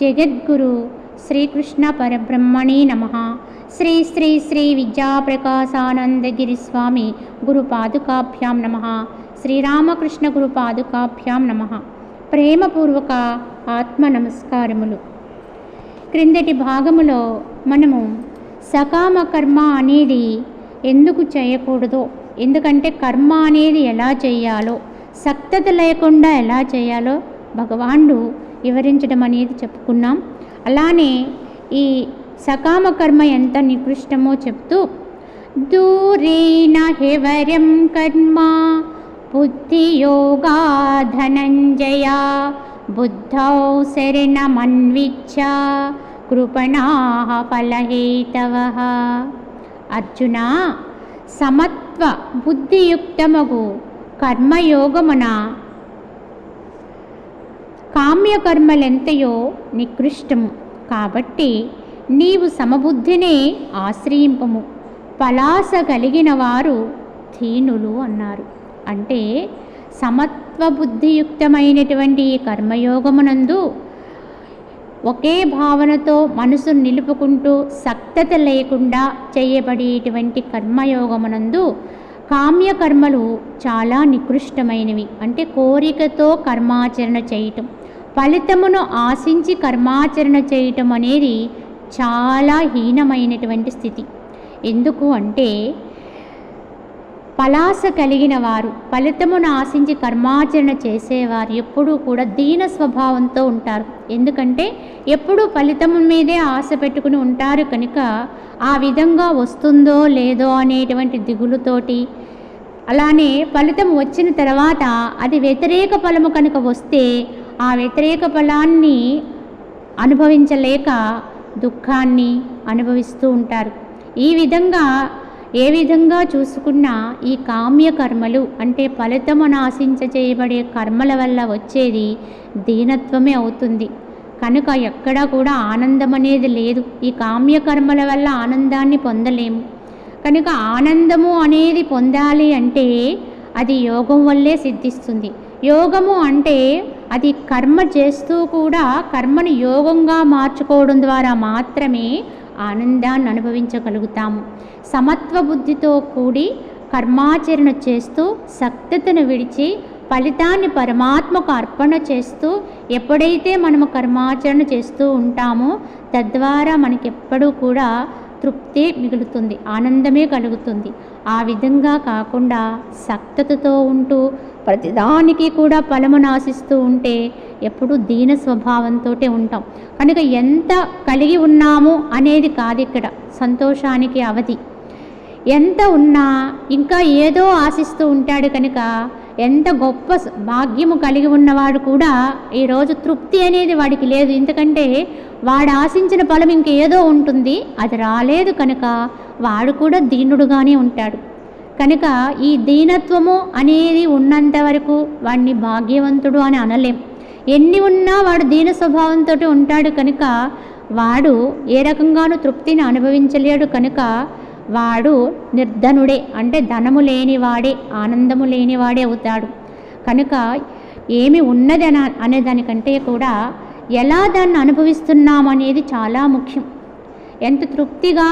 జగద్గురు శ్రీకృష్ణ పరబ్రహ్మణే నమ. శ్రీ శ్రీ శ్రీ విద్యాప్రకాశానందగిరి స్వామి గురుపాదుకాభ్యాం నమ. శ్రీరామకృష్ణ గురుపాదుకాభ్యాం నమ. ప్రేమపూర్వక ఆత్మ నమస్కారములు. క్రిందటి భాగములో మనము సకామ కర్మ అనేది ఎందుకు చేయకూడదో ఎందుకంటే కర్మ అనేది ఎలా చేయాలో సక్తత లేకుండా ఎలా చేయాలో భగవానుడు వివరించడం అనేది చెప్పుకున్నాం. అలానే ఈ సకామ కర్మ ఎంత నికృష్టమో చెప్తూ దూరేణ హెవరం కర్మ బుద్ధియోగా ధనంజయ బుద్ధౌ శరణమన్విచ్చ కృపణా ఫలహేతవ. అర్జున సమత్వ బుద్ధియుక్తమగు కర్మయోగమున కామ్యకర్మలెంతయో నికృష్టము. కాబట్టి నీవు సమబుద్ధినే ఆశ్రయింపము. పలాస కలిగిన వారు ధీనులు అన్నారు. అంటే సమత్వ బుద్ధియుక్తమైనటువంటి ఈ కర్మయోగమునందు ఒకే భావనతో మనసు నిలుపుకుంటూ సక్తత లేకుండా చేయబడేటువంటి కర్మయోగమునందు కామ్యకర్మలు చాలా నికృష్టమైనవి. అంటే కోరికతో కర్మాచరణ చేయటం. ఫలితమును ఆశించి కర్మాచరణ చేయటం అనేది చాలా హీనమైనటువంటి స్థితి. ఎందుకు అంటే పలాస కలిగిన వారు ఫలితమును ఆశించి కర్మాచరణ చేసేవారు ఎప్పుడూ కూడా దీన స్వభావంతో ఉంటారు. ఎందుకంటే ఎప్పుడూ ఫలితము మీదే ఆశ పెట్టుకుని ఉంటారు కనుక ఆ విధంగా వస్తుందో లేదో అనేటువంటి దిగులుతోటి అలానే ఫలితం వచ్చిన తర్వాత అది వ్యతిరేక ఫలము కనుక వస్తే ఆ వ్యతిరేక ఫలాన్ని అనుభవించలేక దుఃఖాన్ని అనుభవిస్తూ ఉంటారు. ఈ విధంగా ఏ విధంగా చూసుకున్నా ఈ కామ్య కర్మలు అంటే ఫలితమును ఆశించచేయబడే కర్మల వల్ల వచ్చేది దీనత్వమే అవుతుంది. కనుక ఎక్కడా కూడా ఆనందం అనేది లేదు. ఈ కామ్య కర్మల వల్ల ఆనందాన్ని పొందలేము. కనుక ఆనందము అనేది పొందాలి అంటే అది యోగం వల్లే సిద్ధిస్తుంది. యోగము అంటే అది కర్మ చేస్తూ కూడా కర్మను యోగంగా మార్చుకోవడం ద్వారా మాత్రమే ఆనందాన్ని అనుభవించగలుగుతాము. సమత్వ బుద్ధితో కూడి కర్మాచరణ చేస్తూ సక్తతను విడిచి ఫలితాన్ని పరమాత్మకు అర్పణ చేస్తూ ఎప్పుడైతే మనము కర్మాచరణ చేస్తూ ఉంటామో తద్వారా మనకెప్పుడూ కూడా తృప్తి మిగులుతుంది ఆనందమే కలుగుతుంది. ఆ విధంగా కాకుండా సక్తతతో ఉంటూ ప్రతిదానికి కూడా ఫలమును ఆశిస్తూ ఉంటే ఎప్పుడు దీన స్వభావంతో ఉంటాం. కనుక ఎంత కలిగి ఉన్నాము అనేది కాదు ఇక్కడ. సంతోషానికి అవధి. ఎంత ఉన్నా ఇంకా ఏదో ఆశిస్తూ ఉంటాడు కనుక ఎంత గొప్ప భాగ్యము కలిగి ఉన్నవాడు కూడా ఈరోజు తృప్తి అనేది వాడికి లేదు. ఎందుకంటే వాడు ఆశించిన ఫలం ఇంకేదో ఉంటుంది. అది రాలేదు కనుక వాడు కూడా దీనుడుగానే ఉంటాడు. కనుక ఈ దీనత్వము అనేది ఉన్నంత వరకు వాడిని భాగ్యవంతుడు అని అనలేం. ఎన్ని ఉన్నా వాడు దీన స్వభావంతో ఉంటాడు కనుక వాడు ఏ రకంగానూ తృప్తిని అనుభవించలేడు కనుక వాడు నిర్ధనుడే అంటే ధనము లేనివాడే ఆనందము లేనివాడే అవుతాడు. కనుక ఏమి ఉన్నది అన అనేదానికంటే కూడా ఎలా దాన్ని అనుభవిస్తున్నాం అనేది చాలా ముఖ్యం. ఎంత తృప్తిగా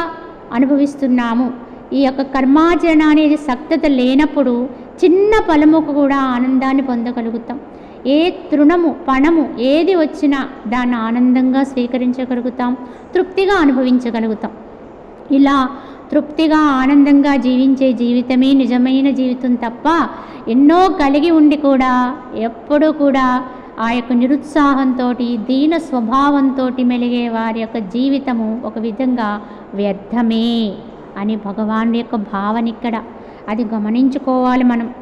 అనుభవిస్తున్నాము. ఈ యొక్క కర్మాచరణ అనేది సక్తత లేనప్పుడు చిన్న ఫలముకు కూడా ఆనందాన్ని పొందగలుగుతాం. ఏ తృణము పణము ఏది వచ్చినా దాన్ని ఆనందంగా స్వీకరించగలుగుతాం తృప్తిగా అనుభవించగలుగుతాం. ఇలా తృప్తిగా ఆనందంగా జీవించే జీవితమే నిజమైన జీవితం తప్ప ఎన్నో కలిగి ఉండి కూడా ఎప్పుడూ కూడా ఆ యొక్క నిరుత్సాహంతో దీన స్వభావంతో మెలిగే వారి యొక్క జీవితము ఒక విధంగా వ్యర్థమే అని భగవాన్ యొక్క భావన ఇక్కడ. అది గమనించుకోవాలి మనం.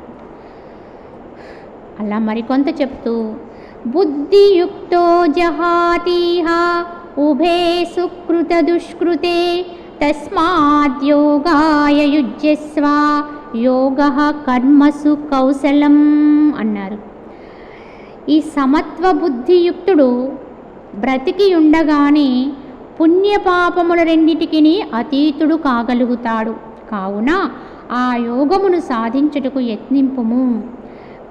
అలా మరికొంత చెప్తూ బుద్ధియుక్తో జహాతీహ ఉభే సుకృత దుష్కృతే తస్మాద్యోగాయ యుజ్యస్వ యోగ కర్మసు కౌశలం అన్నారు. ఈ సమత్వ బుద్ధియుక్తుడు బ్రతికి ఉండగానే పుణ్యపాపముల రెండిటికి అతీతుడు కాగలుగుతాడు. కావున ఆ యోగమును సాధించుటకు యత్నింపుము.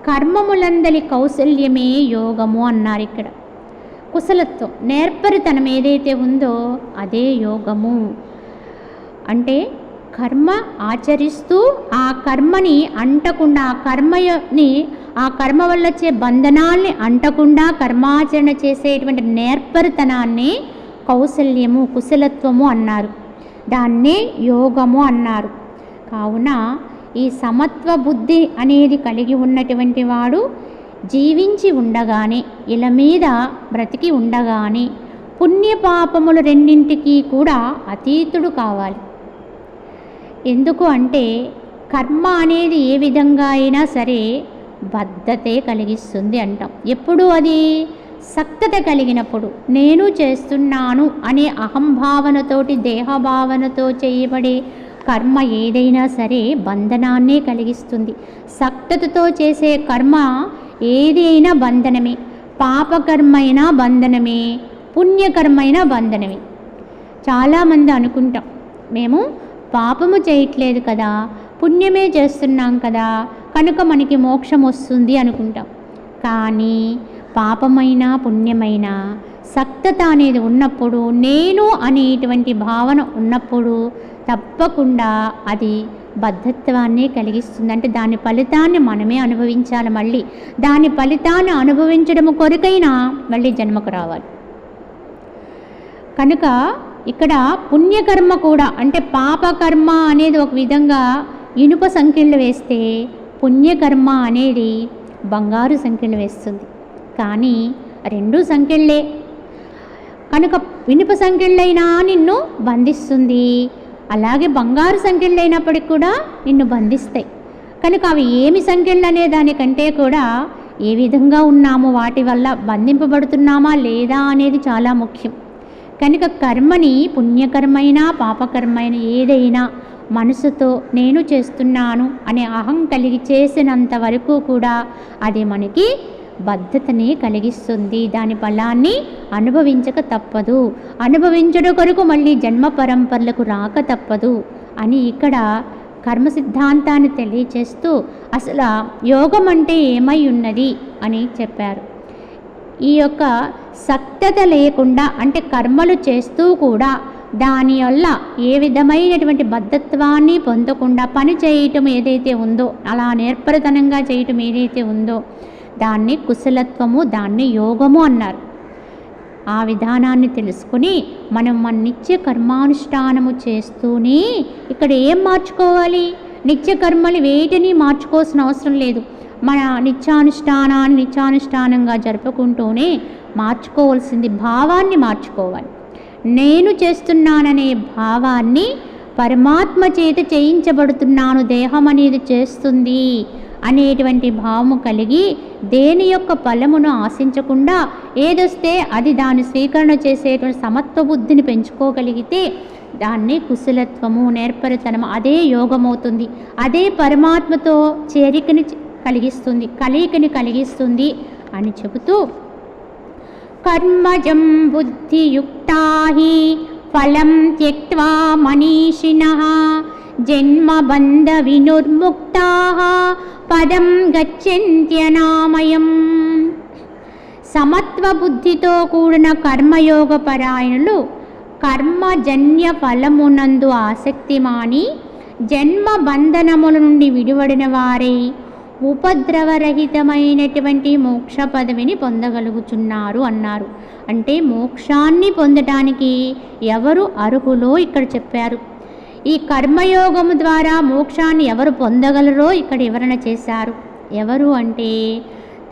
కర్మములందలి కౌశల్యమే యోగము అన్నారు ఇక్కడ. కుశలత్వం నేర్పరితనం ఏదైతే ఉందో అదే యోగము. అంటే కర్మ ఆచరిస్తూ ఆ కర్మని అంటకుండా ఆ కర్మని ఆ కర్మ వల్ల వచ్చే బంధనాల్ని అంటకుండా కర్మాచరణ చేసేటువంటి నేర్పరితనాన్ని కౌశల్యము కుశలత్వము అన్నారు. దాన్నే యోగము అన్నారు. కావున ఈ సమత్వ బుద్ధి అనేది కలిగి ఉన్నటువంటి వాడు జీవించి ఉండగానే ఇల మీద బ్రతికి ఉండగానే పుణ్యపాపములు రెండింటికి కూడా అతీతుడు కావాలి. ఎందుకు అంటే కర్మ అనేది ఏ విధంగా అయినా సరే బద్ధతే కలిగిస్తుంది అంటాం. ఎప్పుడు అది? సక్తత కలిగినప్పుడు. నేను చేస్తున్నాను అనే అహంభావనతోటి దేహభావనతో చేయబడే కర్మ ఏదైనా సరే బంధనాన్నే కలిగిస్తుంది. సక్తతతో చేసే కర్మ ఏది అయినా బంధనమే. పాపకర్మైనా బంధనమే. పుణ్యకర్మైనా బంధనమే. చాలామంది అనుకుంటాం. మేము పాపము చేయట్లేదు కదా పుణ్యమే చేస్తున్నాం కదా కనుక మనకి మోక్షం వస్తుంది అనుకుంటాం. కానీ పాపమైన పుణ్యమైన సక్తత అనేది ఉన్నప్పుడు నేను అనేటువంటి భావన ఉన్నప్పుడు తప్పకుండా అది బద్ధత్వాన్ని కలిగిస్తుంది. అంటే దాని ఫలితాన్ని మనమే అనుభవించాలి మళ్ళీ. దాని ఫలితాన్ని అనుభవించడం కొరకైనా మళ్ళీ జన్మకు రావాలి. కనుక ఇక్కడ పుణ్యకర్మ కూడా అంటే పాపకర్మ అనేది ఒక విధంగా ఇనుప సంఖ్యలు వేస్తే పుణ్యకర్మ అనేది బంగారు సంఖ్యను వేస్తుంది. కానీ రెండు సంఖ్యలే. కనుక ఇనుప సంఖ్యలైనా నిన్ను బంధిస్తుంది. అలాగే బంగారు సంఖ్యలు కూడా నిన్ను బంధిస్తాయి. కనుక అవి ఏమి సంఖ్యలు అనే దానికంటే కూడా ఏ విధంగా ఉన్నామో వాటి వల్ల బంధింపబడుతున్నామా లేదా అనేది చాలా ముఖ్యం. కనుక కర్మని పుణ్యకర్మైనా పాపకర్మైన ఏదైనా మనసుతో నేను చేస్తున్నాను అనే అహం కలిగి చేసినంత వరకు కూడా అది మనకి బద్ధతని కలిగిస్తుంది. దాని ఫలాన్ని అనుభవించక తప్పదు. అనుభవించడం కొరకు మళ్ళీ జన్మ పరంపరలకు రాక తప్పదు అని ఇక్కడ కర్మ సిద్ధాంతాన్ని తెలియచేస్తూ అసలు యోగం అంటే ఏమై ఉన్నది అని చెప్పారు. ఈ యొక్క సక్తత లేకుండా అంటే కర్మలు చేస్తూ కూడా దాని వల్ల ఏ విధమైనటువంటి బద్ధత్వాన్ని పొందకుండా పని చేయటం ఏదైతే ఉందో అలా నేర్పరితనంగా చేయటం ఏదైతే ఉందో దాన్ని కుశలత్వము దాన్ని యోగము అన్నారు. ఆ విధానాన్ని తెలుసుకుని మనం మన నిత్య కర్మానుష్ఠానము చేస్తూనే ఇక్కడ ఏం మార్చుకోవాలి? నిత్య కర్మలు వేటిని మార్చుకోవాల్సిన అవసరం లేదు. మన నిత్యానుష్ఠానాన్ని నిత్యానుష్ఠానంగా జరుపుకుంటూనే మార్చుకోవాల్సింది భావాన్ని మార్చుకోవాలి. నేను చేస్తున్నాననే భావాన్ని పరమాత్మ చేత చేయించబడుతున్నాను దేహం అనేది చేస్తుంది అనేటువంటి భావము కలిగి దేని యొక్క ఫలమును ఆశించకుండా ఏదొస్తే అది దాన్ని స్వీకరణ చేసేటువంటి సమత్వ బుద్ధిని పెంచుకోగలిగితే దాన్ని కుశలత్వము నేర్పరితనము అదే యోగమవుతుంది. అదే పరమాత్మతో చేరికని కలిగిస్తుంది కలయికని కలిగిస్తుంది అని చెబుతూ కర్మజం బుద్ధియుక్తా హి ఫలం త్యక్వా మనీషిణః జన్మబంధ వినుర్ముక్త పదం గచ్చంత్యనామయం సమత్వ బుద్ధితో కూడిన కర్మయోగ పరాయణులు కర్మజన్య ఫలమునందు ఆసక్తి మాని జన్మ బంధనముల నుండి విడివడిన వారే. ఉపద్రవరహితమైనటువంటి మోక్ష పదవిని పొందగలుగుచున్నారు అన్నారు. అంటే మోక్షాన్ని పొందటానికి ఎవరు అర్హులో ఇక్కడ చెప్పారు. ఈ కర్మయోగము ద్వారా మోక్షాన్ని ఎవరు పొందగలరో ఇక్కడ వివరణ చేశారు. ఎవరు అంటే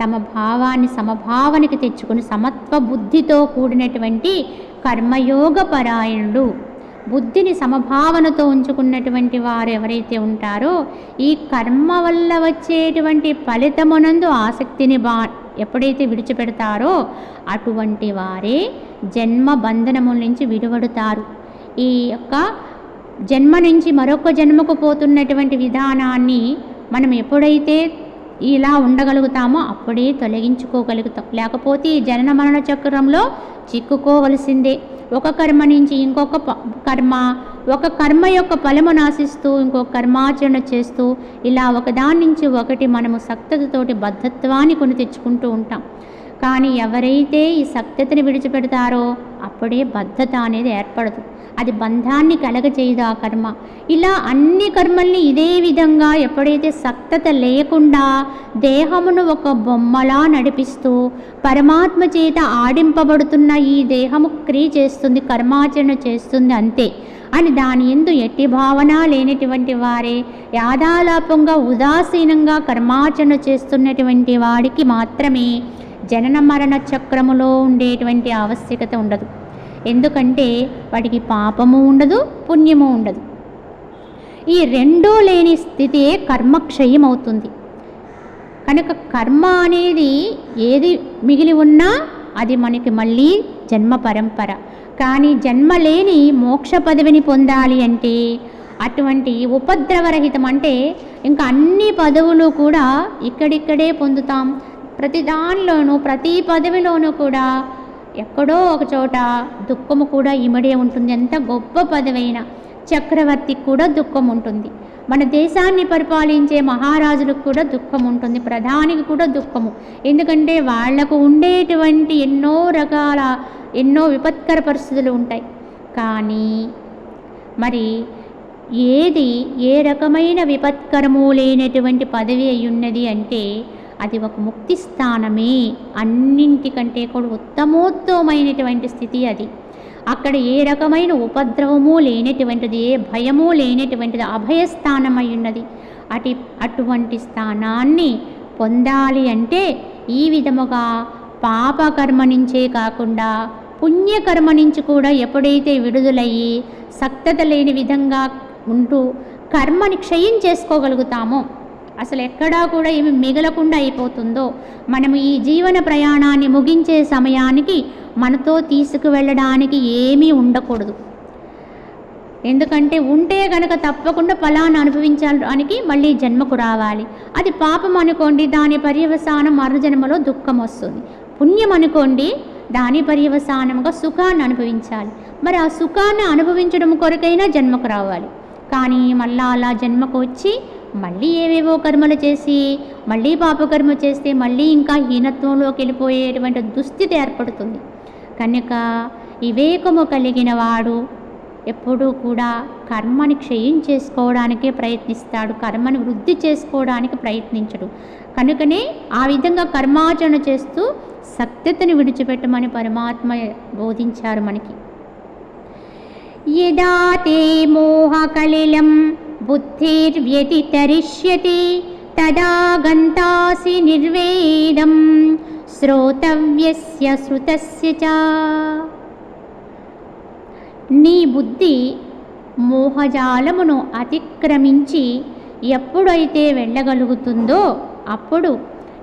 తమ భావాన్ని సమభావనకి తెచ్చుకుని సమత్వ బుద్ధితో కూడినటువంటి కర్మయోగ పరాయణుడు బుద్ధిని సమభావనతో ఉంచుకున్నటువంటి వారు ఎవరైతే ఉంటారో ఈ కర్మ వల్ల వచ్చేటువంటి ఫలితమునందు ఆసక్తిని బా ఎప్పుడైతే విడిచిపెడతారో అటువంటి వారే జన్మ బంధనముల నుంచి విడువడుతారు. ఈ యొక్క జన్మ నుంచి మరొక జన్మకు పోతున్నటువంటి విధానాన్ని మనం ఎప్పుడైతే ఇలా ఉండగలుగుతామో అప్పుడే తొలగించుకోగలుగుతాం. లేకపోతే ఈ జనన మరణ చక్రంలో చిక్కుకోవలసిందే. ఒక కర్మ నుంచి ఇంకొక ప- కర్మ ఒక కర్మ యొక్క ఫలమును ఆశిస్తూ ఇంకొక కర్మాచరణ చేస్తూ ఇలా ఒకదాని నుంచి ఒకటి మనము సక్తతతోటి బద్ధత్వాన్ని కొని తెచ్చుకుంటూ ఉంటాం. కానీ ఎవరైతే ఈ సక్తతని విడిచిపెడతారో అప్పుడే బద్ధత అనేది ఏర్పడదు. అది బంధాన్ని కలగచేయదు ఆ కర్మ. ఇలా అన్ని కర్మల్ని ఇదే విధంగా ఎప్పుడైతే సక్తత లేకుండా దేహమును ఒక బొమ్మలా నడిపిస్తూ పరమాత్మ చేత ఆడింపబడుతున్న ఈ దేహము క్రియ చేస్తుంది కర్మాచరణ చేస్తుంది అంతే. అని దాని ఎందు ఎట్టి భావన లేనటువంటి వారే యాదాలాపంగా ఉదాసీనంగా కర్మాచరణ చేస్తున్నటువంటి వాడికి మాత్రమే జనన మరణ చక్రములో ఉండేటువంటి ఆవశ్యకత ఉండదు. ఎందుకంటే వాటికి పాపము ఉండదు పుణ్యము ఉండదు. ఈ రెండూ లేని స్థితియే కర్మక్షయం అవుతుంది కనుక కర్మ అనేది ఏది మిగిలి ఉన్నా అది మనకి మళ్ళీ జన్మ పరంపర. కానీ జన్మ లేని మోక్ష పదవిని పొందాలి అంటే అటువంటి ఉపద్రవరహితం అంటే ఇంకా అన్ని పదవులు కూడా ఇక్కడిక్కడే పొందుతాం. ప్రతి దానిలోనూ ప్రతి పదవిలోనూ కూడా ఎక్కడో ఒక చోట దుఃఖము కూడా ఇమడే ఉంటుంది. ఎంత గొప్ప పదవైన చక్రవర్తికి కూడా దుఃఖం ఉంటుంది. మన దేశాన్ని పరిపాలించే మహారాజులకు కూడా దుఃఖం ఉంటుంది. ప్రధానికి కూడా దుఃఖము. ఎందుకంటే వాళ్ళకు ఉండేటువంటి ఎన్నో రకాల ఎన్నో విపత్కర పరిస్థితులు ఉంటాయి. కానీ మరి ఏది ఏ రకమైన విపత్కరము లేనటువంటి పదవి అయ్యున్నది అంటే అది ఒక ముక్తి స్థానమే. అన్నింటికంటే కూడా ఉత్తమోత్తమైనటువంటి స్థితి అది. అక్కడ ఏ రకమైన ఉపద్రవము లేనటువంటిది ఏ భయము లేనటువంటిది అభయస్థానమై ఉన్నది. అటు అటువంటి స్థానాన్ని పొందాలి అంటే ఈ విధముగా పాపకర్మ నుంచే కాకుండా పుణ్యకర్మ నుంచి కూడా ఎప్పుడైతే విడుదలయ్యి సక్తత లేని విధంగా ఉంటూ కర్మని క్షయం చేసుకోగలుగుతామో అసలు ఎక్కడా కూడా ఏమి మిగలకుండా అయిపోతుందో మనము ఈ జీవన ప్రయాణాన్ని ముగించే సమయానికి మనతో తీసుకువెళ్ళడానికి ఏమీ ఉండకూడదు. ఎందుకంటే ఉంటే గనక తప్పకుండా ఫలాన్ని అనుభవించడానికి మళ్ళీ జన్మకు రావాలి. అది పాపం అనుకోండి దాని పర్యవసానం మరుజన్మలో దుఃఖం వస్తుంది. పుణ్యం అనుకోండి దాని పర్యవసానంగా సుఖాన్ని అనుభవించాలి. మరి ఆ సుఖాన్ని అనుభవించడం కొరకైనా జన్మకు రావాలి. కానీ మళ్ళా అలా జన్మకు వచ్చి మళ్ళీ ఏవేవో కర్మలు చేసి మళ్ళీ పాపకర్మ చేస్తే మళ్ళీ ఇంకా హీనత్వంలోకి వెళ్ళిపోయేటువంటి దుస్థితి ఏర్పడుతుంది. కనుక వివేకము కలిగిన వాడు ఎప్పుడూ కూడా కర్మని క్షయం చేసుకోవడానికే ప్రయత్నిస్తాడు కర్మని వృద్ధి చేసుకోవడానికి ప్రయత్నించడు. కనుకనే ఆ విధంగా కర్మాచరణ చేస్తూ సత్యతను విడిచిపెట్టమని పరమాత్మ బోధించారు మనకి. యదా తే మోహకలిలం బుద్ధిర్వ్యతితరిష్యతి తదా గంతాసి నిర్వేదం శ్రోతవ్యస్య శృతస్య చ. నీ బుద్ధి మోహజాలమును అతిక్రమించి ఎప్పుడైతే వెళ్ళగలుగుతుందో అప్పుడు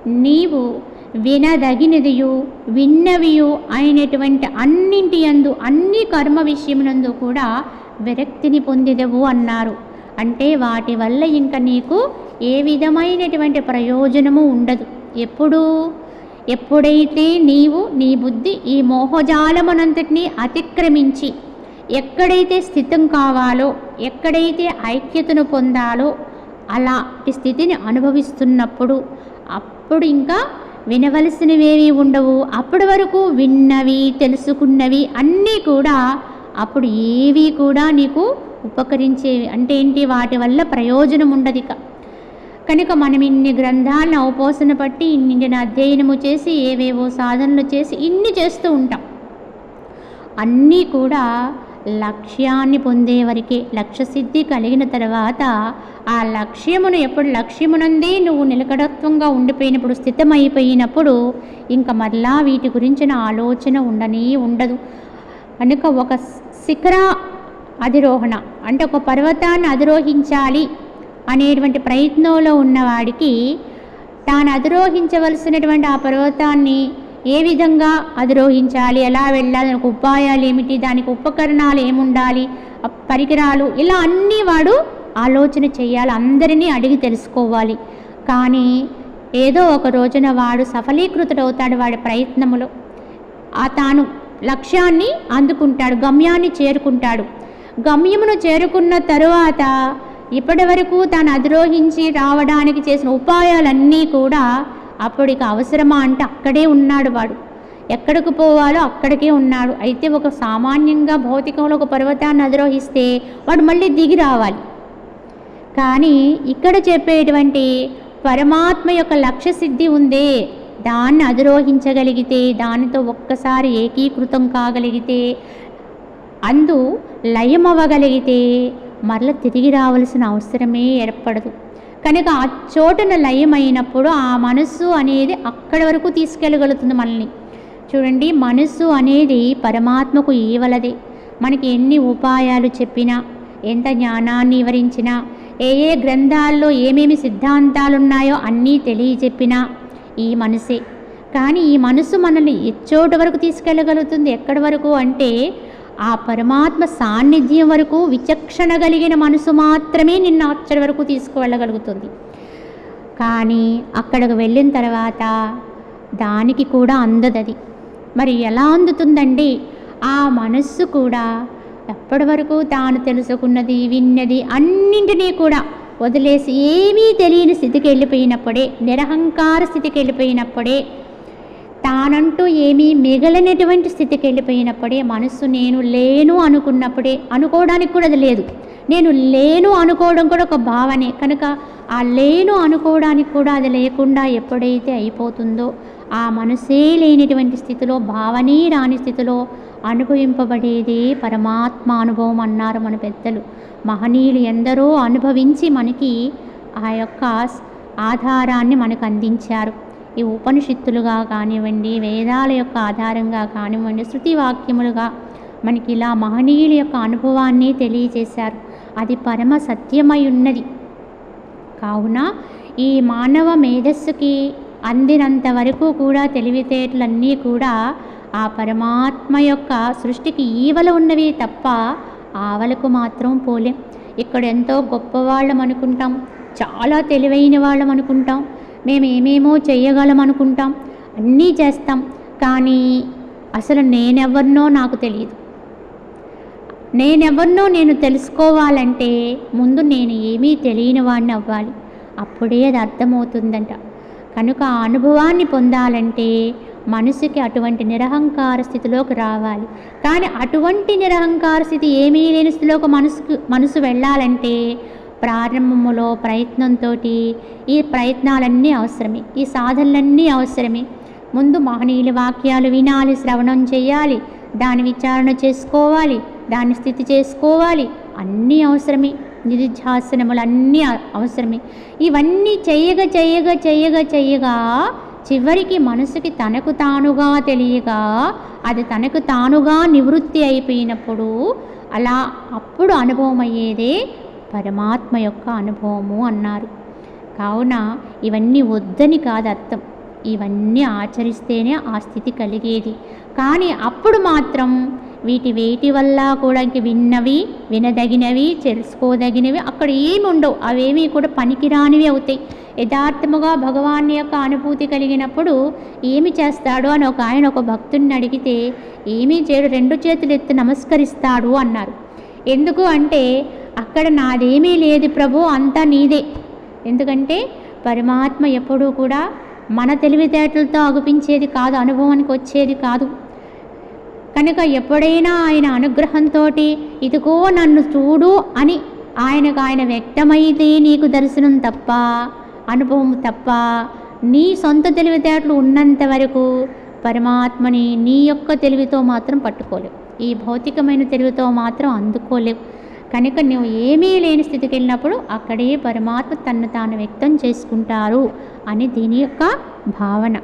నీవు వినదగినదియు విన్నవియు అయినటువంటి అన్నింటి యందు అన్ని కర్మ విషయమునందు కూడా విరక్తిని పొందిదవు అన్నారు. అంటే వాటి వల్ల ఇంకా నీకు ఏ విధమైనటువంటి ప్రయోజనము ఉండదు. ఎప్పుడు? ఎప్పుడైతే నీవు నీ బుద్ధి ఈ మోహజాలమునంతటినీ అతిక్రమించి ఎక్కడైతే స్థితం కావాలో ఎక్కడైతే ఐక్యతను పొందాలో అలాంటి స్థితిని అనుభవిస్తున్నప్పుడు అప్పుడు ఇంకా వినవలసినవేవి ఉండవు. అప్పటి వరకు విన్నవి తెలుసుకున్నవి అన్నీ కూడా అప్పుడు ఏవి కూడా నీకు ఉపకరించేవి అంటే ఏంటి? వాటి వల్ల ప్రయోజనం ఉండదు ఇక. కనుక మనం ఇన్ని గ్రంథాలను అవపోసన పట్టి ఇన్నింటిని అధ్యయనము చేసి ఏవేవో సాధనలు చేసి ఇన్ని చేస్తూ ఉంటాం. అన్నీ కూడా లక్ష్యాన్ని పొందే వరకే లక్ష్యసిద్ధి కలిగిన తర్వాత ఆ లక్ష్యమును ఎప్పుడు లక్ష్యమునందే నువ్వు నిలకడత్వంగా ఉండిపోయినప్పుడు స్థితమైపోయినప్పుడు ఇంకా మరలా వీటి గురించిన ఆలోచన ఉండనే ఉండదు. కనుక ఒక శిఖర అధిరోహణ. అంటే ఒక పర్వతాన్ని అధిరోహించాలి అనేటువంటి ప్రయత్నంలో ఉన్నవాడికి తాను అధిరోహించవలసినటువంటి ఆ పర్వతాన్ని ఏ విధంగా అధిరోహించాలి ఎలా వెళ్ళాలి దానికి ఉపాయాలు ఏమిటి దానికి ఉపకరణాలు ఏముండాలి పరికరాలు ఇలా అన్నీ వాడు ఆలోచన చేయాలి అందరినీ అడిగి తెలుసుకోవాలి. కానీ ఏదో ఒక రోజున వాడు సఫలీకృతుడవుతాడు వాడి ప్రయత్నములో. ఆ తాను లక్ష్యాన్ని అందుకుంటాడు గమ్యాన్ని చేరుకుంటాడు. గమ్యమును చేరుకున్న తరువాత ఇప్పటి వరకు తాను అధిరోహించి రావడానికి చేసిన ఉపాయాలన్నీ కూడా అప్పటికి అవసరమా అంటే అక్కడే ఉన్నాడు వాడు. ఎక్కడికి పోవాలో అక్కడికే ఉన్నాడు. అయితే ఒక సామాన్యంగా భౌతికంలో ఒక పర్వతాన్ని అధిరోహిస్తే వాడు మళ్ళీ దిగి రావాలి. కానీ ఇక్కడ చెప్పేటువంటి పరమాత్మ యొక్క లక్ష్య సిద్ధి ఉందే. దాన్ని అధిరోహించగలిగితే దానితో ఒక్కసారి ఏకీకృతం కాగలిగితే అందు లయమవ్వగలిగితే మరల తిరిగి రావాల్సిన అవసరమే ఏర్పడదు. కనుక ఆ చోటున లయమైనప్పుడు ఆ మనస్సు అనేది అక్కడి వరకు తీసుకెళ్ళగలుగుతుంది మనల్ని. చూడండి మనస్సు అనేది పరమాత్మకు ఈవలదే. మనకి ఎన్ని ఉపాయాలు చెప్పినా ఎంత జ్ఞానాన్ని వివరించినా ఏ ఏ గ్రంథాల్లో ఏమేమి సిద్ధాంతాలు ఉన్నాయో అన్నీ తెలియజెప్పినా ఈ మనసే. కానీ ఈ మనసు మనల్ని ఎచ్చోటి వరకు తీసుకెళ్ళగలుగుతుంది. ఎక్కడి వరకు అంటే ఆ పరమాత్మ సాన్నిధ్యం వరకు విచక్షణ కలిగిన మనసు మాత్రమే నిన్ను అక్కడి వరకు తీసుకువెళ్ళగలుగుతుంది. కానీ అక్కడికి వెళ్ళిన తర్వాత దానికి కూడా అందదది. మరి ఎలా అందుతుందండి ఆ మనస్సు కూడా ఎప్పటి వరకు తాను తెలుసుకున్నది విన్నది అన్నింటినీ కూడా వదిలేసి ఏమీ తెలియని స్థితికి వెళ్ళిపోయినప్పుడే నిరహంకార స్థితికి వెళ్ళిపోయినప్పుడే తానంటూ ఏమీ మిగలనటువంటి స్థితికి వెళ్ళిపోయినప్పుడే మనస్సు నేను లేను అనుకున్నప్పుడే అనుకోవడానికి కూడా అది లేదు. నేను లేను అనుకోవడం కూడా ఒక భావనే. కనుక ఆ లేను అనుకోవడానికి కూడా అది లేకుండా ఎప్పుడైతే అయిపోతుందో ఆ మనసే లేనిటువంటి స్థితిలో భావనే రాని స్థితిలో అనుభవింపబడేదే పరమాత్మ అనుభవం అన్నారు మన పెద్దలు. మహనీయులు ఎందరో అనుభవించి మనకి ఆ యొక్క ఆధారాన్ని మనకు అందించారు. ఈ ఉపనిషత్తులుగా కానివ్వండి వేదాల యొక్క ఆధారంగా కానివ్వండి శృతి వాక్యములుగా మనకి ఇలా మహనీయుల యొక్క అనుభవాన్ని తెలియజేశారు. అది పరమ సత్యమై ఉన్నది. కావున ఈ మానవ మేధస్సుకి అందినంత వరకు కూడా తెలివితేటలన్నీ కూడా ఆ పరమాత్మ యొక్క సృష్టికి ఈవలు ఉన్నవి తప్ప ఆవలకు మాత్రం పోలేం. ఇక్కడ ఎంతో గొప్పవాళ్ళం అనుకుంటాం చాలా తెలివైన వాళ్ళం అనుకుంటాం మేము ఏమేమో చేయగలం అనుకుంటాం అన్నీ చేస్తాం కానీ అసలు నేనెవరినో నాకు తెలియదు నేనెవరినో నేను తెలుసుకోవాలంటే ముందు నేను ఏమీ తెలియని వాడిని అవ్వాలి. అప్పుడే అది అర్థమవుతుందంట. కనుక ఆ అనుభవాన్ని పొందాలంటే మనసుకి అటువంటి నిరహంకార స్థితిలోకి రావాలి. కానీ అటువంటి నిరహంకార స్థితి ఏమీ లేని స్థితిలోకి మనసుకు మనసు వెళ్ళాలంటే ప్రారంభములో ప్రయత్నంతో ఈ ప్రయత్నాలన్నీ అవసరమే ఈ సాధనలన్నీ అవసరమే. ముందు మహనీయుల వాక్యాలు వినాలి శ్రవణం చేయాలి దాని విచారణ చేసుకోవాలి దాన్ని స్థితి చేసుకోవాలి అన్నీ అవసరమే. నిధిధ్యాసనములు అన్నీ అవసరమే. ఇవన్నీ చేయగా చేయగా చేయగా చేయగా చివరికి మనసుకి తనకు తానుగా తెలియగా అది తనకు తానుగా నివృత్తి అయిపోయినప్పుడు అలా అప్పుడు అనుభవం అయ్యేదే పరమాత్మ యొక్క అనుభవము అన్నారు. కావున ఇవన్నీ వద్దని కాదు అర్థం. ఇవన్నీ ఆచరిస్తేనే ఆ స్థితి కలిగేది. కానీ అప్పుడు మాత్రం వీటి వేటి వల్ల కూడా ఇంక విన్నవి వినదగినవి తెలుసుకోదగినవి అక్కడ ఏమి ఉండవు అవేమీ కూడా పనికిరానివి అవుతాయి. యథార్థముగా భగవాన్ యొక్క అనుభూతి కలిగినప్పుడు ఏమి చేస్తాడు అని ఒక ఆయన ఒక భక్తుడిని అడిగితే ఏమీ చేయడు రెండు చేతులు ఎత్తి నమస్కరిస్తాడు అన్నారు. ఎందుకు అంటే అక్కడ నాదేమీ లేదు ప్రభు అంతా నీదే. ఎందుకంటే పరమాత్మ ఎప్పుడూ కూడా మన తెలివితేటలతో అగుపించేది కాదు అనుభవానికి వచ్చేది కాదు. కనుక ఎప్పుడైనా ఆయన అనుగ్రహంతో ఇదిగో నన్ను చూడు అని ఆయనకు ఆయన వ్యక్తమైతే నీకు దర్శనం తప్ప అనుభవం తప్ప నీ సొంత తెలివితేటలు ఉన్నంత వరకు పరమాత్మని నీ యొక్క తెలివితో మాత్రం పట్టుకోలేవు. ఈ భౌతికమైన తెలివితో మాత్రం అందుకోలేవు. కనుక నువ్వు ఏమీ లేని స్థితికి వెళ్ళినప్పుడు అక్కడే పరమాత్మ తన్ను తాను వ్యక్తం చేసుకుంటారు అని దీని యొక్క భావన.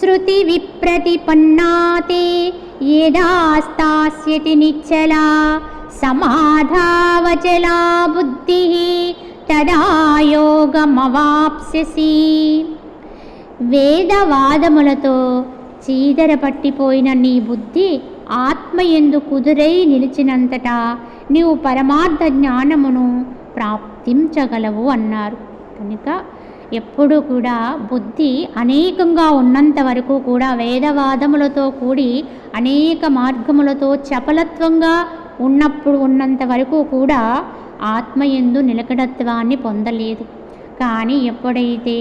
శృతి విప్రతిపన్నాతే యదాస్తాస్యతి నిచ్చలా సమాధావచలా బుద్ధి తదా యోగమవాప్స్యసి. వేదవాదములతో చీదర పట్టిపోయిన నీ బుద్ధి ఆత్మయందు కుదురై నిలిచినంతటా నీవు పరమార్థ జ్ఞానమును ప్రాప్తించగలవు అన్నారు. కనుక ఎప్పుడూ కూడా బుద్ధి అనేకంగా ఉన్నంత వరకు కూడా వేదవాదములతో కూడి అనేక మార్గములతో చపలత్వంగా ఉన్నప్పుడు ఉన్నంత వరకు కూడా ఆత్మయందు నిలకడత్వాన్ని పొందలేదు. కానీ ఎప్పుడైతే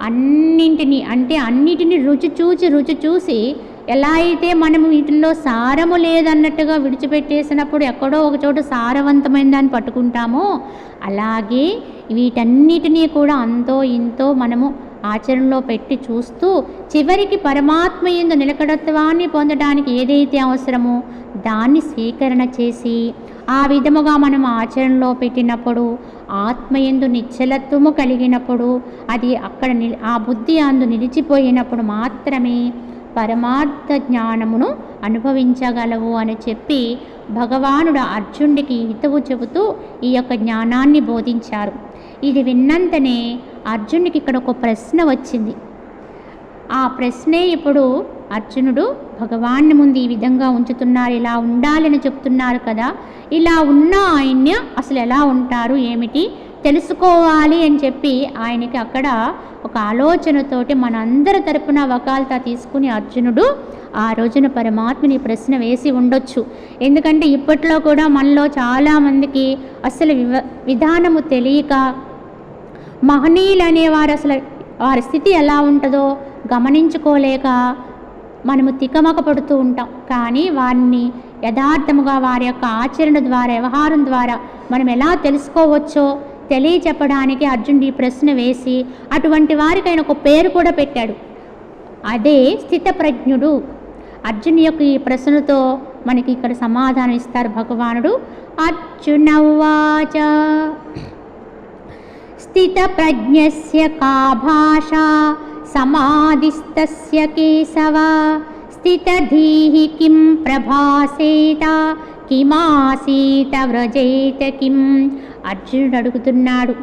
అన్నింటినీ అంటే అన్నిటిని రుచి చూచి రుచి చూసి ఎలా అయితే మనం వీటిల్లో సారము లేదన్నట్టుగా విడిచిపెట్టేసినప్పుడు ఎక్కడో ఒక చోట సారవంతమైన దాన్ని పట్టుకుంటామో అలాగే వీటన్నిటినీ కూడా అంతో ఇంతో మనము ఆచరణలో పెట్టి చూస్తూ చివరికి పరమాత్మ ఎందు నిలకడత్వాన్ని పొందడానికి ఏదైతే అవసరమో దాన్ని స్వీకరణ చేసి ఆ విధముగా మనం ఆచరణలో పెట్టినప్పుడు ఆత్మయందు నిశ్చలత్వము కలిగినప్పుడు అది అక్కడ ని- ఆ బుద్ధి అందు నిలిచిపోయినప్పుడు మాత్రమే పరమార్థ జ్ఞానమును అనుభవించగలవు అని చెప్పి భగవానుడు అర్జునుడికి హితవు చెబుతూ ఈ యొక్క జ్ఞానాన్ని బోధించారు. ఇది విన్నంతనే అర్జునుడికి ఇక్కడ ఒక ప్రశ్న వచ్చింది. ఆ ప్రశ్నే ఇప్పుడు అర్జునుడు భగవాన్ని ముందు ఈ విధంగా ఉంచుతున్నారు ఇలా ఉండాలని చెప్తున్నారు కదా ఇలా ఉన్న ఆయన్ని అసలు ఎలా ఉంటారు ఏమిటి తెలుసుకోవాలి అని చెప్పి ఆయనకి అక్కడ ఒక ఆలోచనతోటి మనందరి తరపున వకాల్తా తీసుకుని అర్జునుడు ఆ రోజున పరమాత్మని ప్రశ్న వేసి ఉండొచ్చు. ఎందుకంటే ఇప్పట్లో కూడా మనలో చాలామందికి అసలు వివ విధానము తెలియక మహనీయులు అనేవారు అసలు వారి స్థితి ఎలా ఉంటుందో గమనించుకోలేక మనము తికమక పడుతూ ఉంటాం. కానీ వారిని యథార్థముగా వారి యొక్క ఆచరణ ద్వారా వ్యవహారం ద్వారా మనం ఎలా తెలుసుకోవచ్చో తెలియచెప్పడానికి అర్జునుడు ఈ ప్రశ్న వేసి అటువంటి వారికి ఆయన ఒక పేరు కూడా పెట్టాడు. అదే స్థితప్రజ్ఞుడు. అర్జున్ యొక్క ఈ ప్రశ్నతో మనకి ఇక్కడ సమాధానం ఇస్తారు భగవానుడు. అర్జునవాచ. స్థితప్రజ్ఞస్య కా భాషా సమాధిస్తస్య కేశవ. స్థితధీః కిం ప్రభాసేత? కిమాసీత వ్రజేత కిం? అర్జునుడు అడుగుతున్నాడు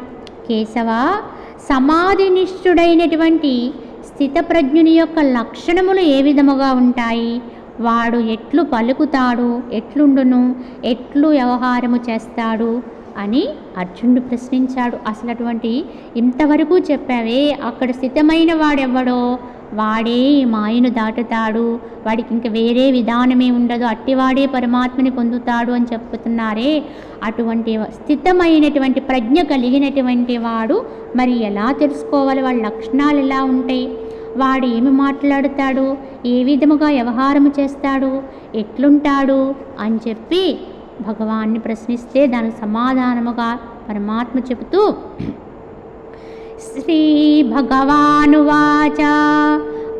కేశవ సమాధినిష్ఠుడైనటువంటి స్థితప్రజ్ఞుని యొక్క లక్షణములు ఏ విధముగా ఉంటాయి? వాడు ఎట్లు పలుకుతాడు ఎట్లుండును ఎట్లు వ్యవహారము చేస్తాడు? అని అర్జునుడు ప్రశ్నించాడు. అసలు అటువంటి ఇంతవరకు చెప్పావే అక్కడ స్థితమైన వాడెవ్వడో వాడే ఈ మాయను దాటుతాడు. వాడికి ఇంక వేరే విధానమే ఉండదు. అట్టివాడే పరమాత్మని పొందుతాడు అని చెప్తున్నారే అటువంటి స్థితమైనటువంటి ప్రజ్ఞ కలిగినటువంటి వాడు మరి ఎలా తెలుసుకోవాలి? వాళ్ళ లక్షణాలు ఎలా ఉంటాయి? వాడు ఏమి మాట్లాడుతాడు? ఏ విధముగా వ్యవహారము చేస్తాడు? ఎట్లుంటాడు? అని చెప్పి భగవాన్ని ప్రశ్నిస్తే దానికి సమాధానముగా పరమాత్మ చెబుతూ శ్రీ భగవానువాచ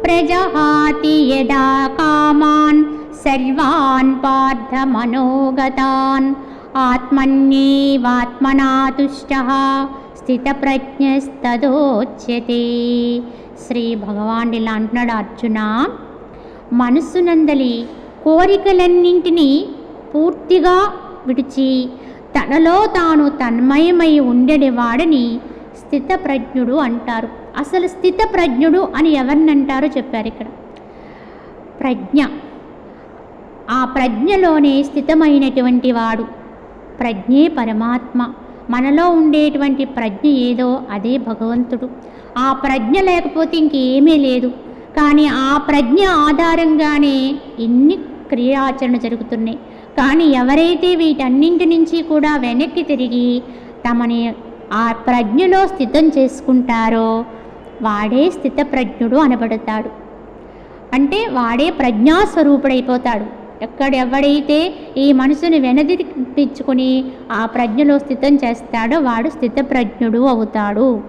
ప్రజహాతి యదా కామాన్ సర్వాన్ పార్థ మనోగతాన్ ఆత్మన్యేవాత్మనా స్థితప్రజ్ఞస్తదోచ్యతే శ్రీ భగవాన్ ఇలా అంటున్నాడు అర్జున మనస్సునందలి కోరికలన్నింటినీ పూర్తిగా విడిచి తనలో తాను తన్మయమై ఉండేవాడని స్థితప్రజ్ఞుడు అంటారు. అసలు స్థితప్రజ్ఞుడు అని ఎవరినంటారో చెప్పారు ఇక్కడ. ప్రజ్ఞ. ఆ ప్రజ్ఞలోనే స్థితమైనటువంటి వాడు. ప్రజ్ఞే పరమాత్మ. మనలో ఉండేటువంటి ప్రజ్ఞ ఏదో అదే భగవంతుడు. ఆ ప్రజ్ఞ లేకపోతే ఇంకేమీ లేదు. కానీ ఆ ప్రజ్ఞ ఆధారంగానే ఎన్ని క్రియాచరణ జరుగుతున్నాయి. కానీ ఎవరైతే వీటన్నింటి నుంచి కూడా వెనక్కి తిరిగి తమని ఆ ప్రజ్ఞలో స్థితం చేసుకుంటారో వాడే స్థితప్రజ్ఞుడు అనబడతాడు. అంటే వాడే ప్రజ్ఞాస్వరూపుడైపోతాడు. ఎక్కడెవడైతే ఈ మనసుని వెనదిపించుకుని ఆ ప్రజ్ఞలో స్థితం చేస్తాడో వాడు స్థితప్రజ్ఞుడు అవుతాడు.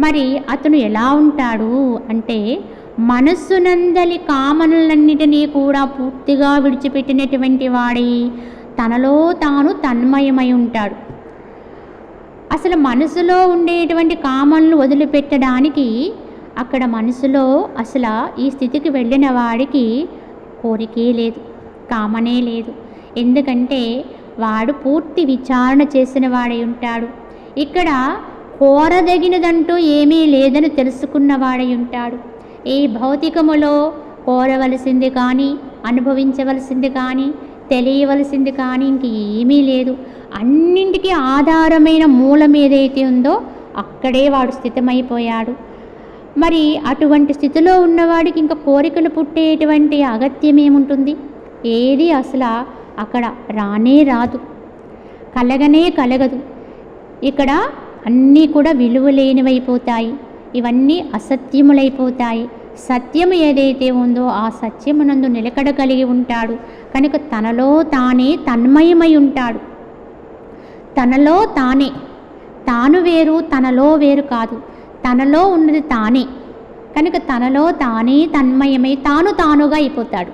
మరి అతను ఎలా ఉంటాడు అంటే మనస్సునందలి కామనలన్నిటినీ కూడా పూర్తిగా విడిచిపెట్టినటువంటి వాడి తనలో తాను తన్మయమై ఉంటాడు. అసలు మనసులో ఉండేటువంటి కామన్లు వదిలిపెట్టడానికి అక్కడ మనసులో అసలు ఈ స్థితికి వెళ్ళిన వాడికి కోరికే లేదు కామనే లేదు. ఎందుకంటే వాడు పూర్తి విచారణ చేసిన వాడై ఉంటాడు. ఇక్కడ కోరదగినదంటూ ఏమీ లేదని తెలుసుకున్నవాడై ఉంటాడు. ఈ భౌతికములో కోరవలసింది కానీ అనుభవించవలసింది కానీ తెలియవలసింది కానీ ఇంక ఏమీ లేదు. అన్నింటికీ ఆధారమైన మూలం ఏదైతే ఉందో అక్కడే వాడు స్థితమైపోయాడు. మరి అటువంటి స్థితిలో ఉన్నవాడికి ఇంకా కోరికలు పుట్టేటువంటి అగత్యం ఏముంటుంది? ఏది అసలు అక్కడ రానే రాదు. కలగనే కలగదు. ఇక్కడ అన్నీ కూడా విలువ లేనివైపోతాయి ఇవన్నీ అసత్యములైపోతాయి. సత్యము ఏదైతే ఉందో ఆ సత్యమునందు నిలకడ కలిగి ఉంటాడు. కనుక తనలో తానే తన్మయమై ఉంటాడు. తనలో తానే. తాను వేరు తనలో వేరు కాదు. తనలో ఉన్నది తానే. కనుక తనలో తానే తన్మయమై తాను తానుగా అయిపోతాడు.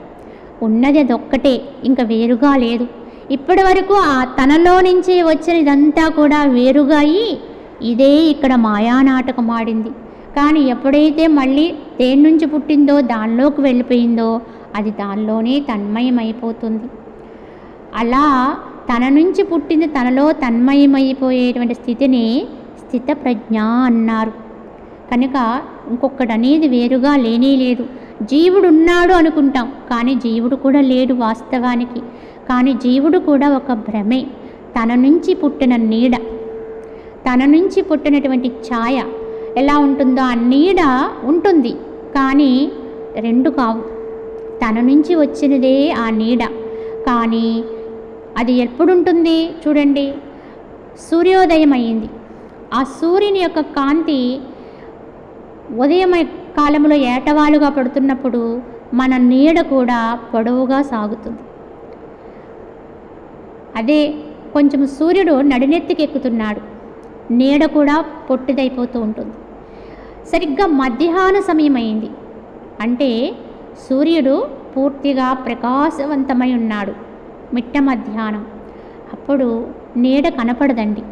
ఉన్నది అదొక్కటే ఇంకా వేరుగా లేదు. ఇప్పటి వరకు ఆ తనలో నుంచి వచ్చిన ఇదంతా కూడా వేరుగా అయి ఇదే ఇక్కడ మాయానాటకం ఆడింది. కానీ ఎప్పుడైతే మళ్ళీ దేని నుంచి పుట్టిందో దానిలోకి వెళ్ళిపోయిందో అది దానిలోనే తన్మయమైపోతుంది. అలా తన నుంచి పుట్టింది తనలో తన్మయమైపోయేటువంటి స్థితిని స్థిత ప్రజ్ఞ అన్నారు. కనుక ఇంకొకటి అనేది వేరుగా లేనే లేదు. జీవుడు ఉన్నాడు అనుకుంటాం కానీ జీవుడు కూడా లేడు వాస్తవానికి. కానీ జీవుడు కూడా ఒక భ్రమే తన నుంచి పుట్టిన నీడ. తన నుంచి పుట్టినటువంటి ఛాయ ఎలా ఉంటుందో ఆ నీడ ఉంటుంది. కానీ రెండు కావు. తన నుంచి వచ్చినదే ఆ నీడ. కానీ అది ఎప్పుడుంటుంది చూడండి. సూర్యోదయం అయింది ఆ సూర్యుని యొక్క కాంతి ఉదయం కాలంలో ఏటవాలుగా పడుతున్నప్పుడు మన నీడ కూడా పొడవుగా సాగుతుంది. అదే కొంచెం సూర్యుడు నడినెత్తికెక్కుతున్నాడు. నీడ కూడా పొట్టిదైపోతూ ఉంటుంది. సరిగ్గా మధ్యాహ్న సమయం అయింది అంటే సూర్యుడు పూర్తిగా ప్రకాశవంతమై ఉన్నాడు మిట్ట మధ్యాహ్నం. అప్పుడు నీడ కనపడదండి.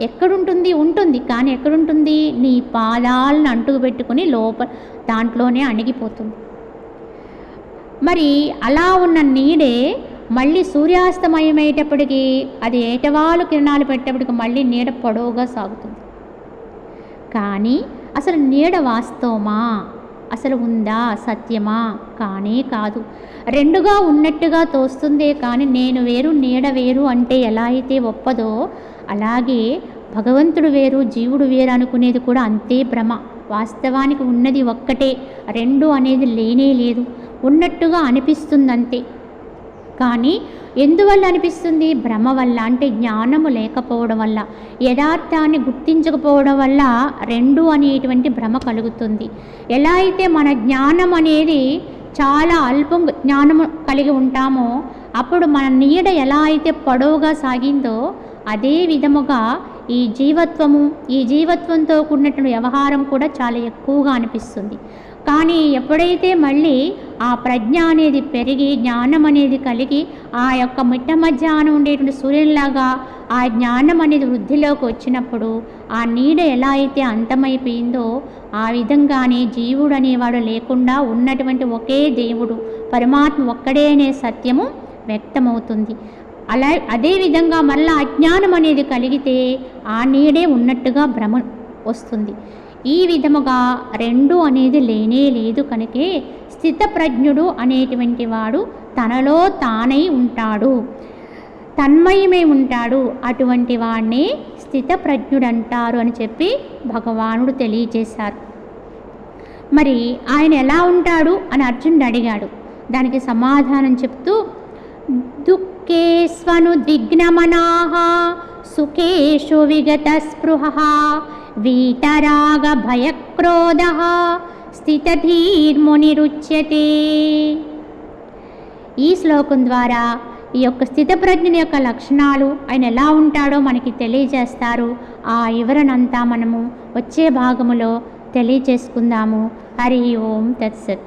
ఎక్కడుంటుంది? ఉంటుంది. కానీ ఎక్కడుంటుంది? నీ పాదాలను అంటుకు పెట్టుకుని లోపల దాంట్లోనే అణిగిపోతుంది. మరి అలా ఉన్న నీడే మళ్ళీ సూర్యాస్తమయమయ్యేటప్పటికి అది ఏటవాలు కిరణాలు పెట్టేటప్పటికి మళ్ళీ నీడ పొడవుగా సాగుతుంది. కానీ అసలు నీడ వాస్తవమా? అసలు ఉందా? సత్యమా? కానే కాదు. రెండుగా ఉన్నట్టుగా తోస్తుందే కానీ నేను వేరు నీడ వేరు అంటే ఎలా అయితే ఒప్పదో అలాగే భగవంతుడు వేరు జీవుడు వేరు అనుకునేది కూడా అంతే భ్రమ. వాస్తవానికి ఉన్నది ఒక్కటే. రెండు అనేది లేనే లేదు. ఉన్నట్టుగా అనిపిస్తుంది అంతే కానీ ఎందువల్ల అనిపిస్తుంది? భ్రమ వల్ల అంటే జ్ఞానము లేకపోవడం వల్ల. యథార్థాన్ని గుర్తించకపోవడం వల్ల రెండు అనేటువంటి భ్రమ కలుగుతుంది. ఎలా అయితే మన జ్ఞానం అనేది చాలా అల్పం జ్ఞానము కలిగి ఉంటామో అప్పుడు మన నీడ ఎలా అయితే పొడవుగా సాగిందో అదే విధముగా ఈ జీవత్వము ఈ జీవత్వంతో కూడినటువంటి వ్యవహారం కూడా చాలా ఎక్కువగా అనిపిస్తుంది. కానీ ఎప్పుడైతే మళ్ళీ ఆ ప్రజ్ఞ అనేది పెరిగి జ్ఞానం అనేది కలిగి ఆ యొక్క మిట్ట మధ్యాహ్నం ఉండేటువంటి సూర్యునిలాగా ఆ జ్ఞానం అనేది వృద్ధిలోకి వచ్చినప్పుడు ఆ నీడ ఎలా అయితే అంతమైపోయిందో ఆ విధంగానే జీవుడు అనేవాడు లేకుండా ఉన్నటువంటి ఒకే దేవుడు పరమాత్మ ఒక్కడే అనే సత్యము వ్యక్తమవుతుంది. అలా అదేవిధంగా మళ్ళా అజ్ఞానం అనేది కలిగితే ఆ నీడే ఉన్నట్టుగా భ్రమ వస్తుంది. ఈ విధముగా రెండు అనేది లేనే లేదు కనుకే స్థితప్రజ్ఞుడు అనేటువంటి వాడు తనలో తానై ఉంటాడు. తన్మయమై ఉంటాడు. అటువంటి వాడిని స్థితప్రజ్ఞుడు అంటారు అని చెప్పి భగవానుడు తెలియజేశారు. మరి ఆయన ఎలా ఉంటాడు అని అర్జునుడు అడిగాడు. దానికి సమాధానం చెప్తూ దుఃఖేస్వను దిగ్నమనాహ సుఖేషు విగత స్పృహ వీతరాగ భయక్రోధ స్థితధీర్మునిరుచ్యతే ఈ శ్లోకం ద్వారా ఈ యొక్క స్థితప్రజ్ఞుని యొక్క లక్షణాలు ఆయన ఎలా ఉంటాడో మనకి తెలియజేస్తారు. ఆ వివరణంతా మనము వచ్చే భాగములో తెలియజేసుకుందాము. హరి ఓం తత్సత్.